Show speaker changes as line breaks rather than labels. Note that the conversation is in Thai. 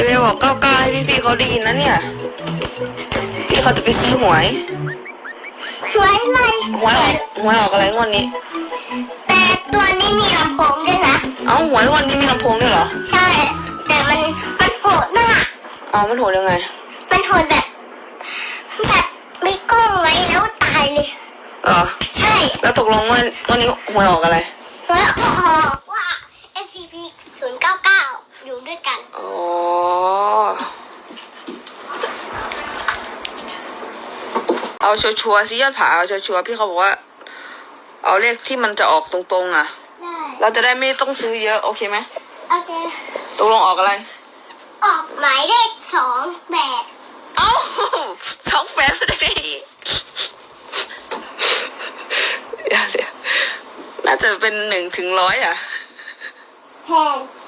จะไปบอกก้าวก้าให้พี่ๆเขาได้ยินนะเนี่ย พี่เขาจะไปซื้อหวย
สวยอะไร
หวยออกหวยออกอะไรงวดนี้
แต่ตัวนี้มีลำโพงด้วยนะ
เอ้าหวยงวดนี้มีลำโพงด้วยเหรอ
ใช่ แต่มันมันโหดมาก
เอ้ามันโหดยังไง
มันโหดแบบ แบบไม่กล้องไว้แล้วตายเลย
เหรอ
ใช่
แล้วตกลงว่าวันนี้หวยออกอะไร
แล้วออกว่า SCP 099 อยู่ด้วยกัน
อ๋อ เอาชัวร์ๆสิยอดผาเอาชัวร์ๆพี่เขาบอกว่า เอาเลขที่มันจะออกตรงๆ อะ
ได้
เราจะได้ไม่ต้องซื้อเยอะโอเคไหม
โอเค
ตกลงออกอะไร
ออกหมายเลขสองแปด
เอ้าสองแปดไม่ได้เดี๋ยวเดี๋ยวน่าจะเป็นหนึ่งถึงร้อยอะ
แพงแพง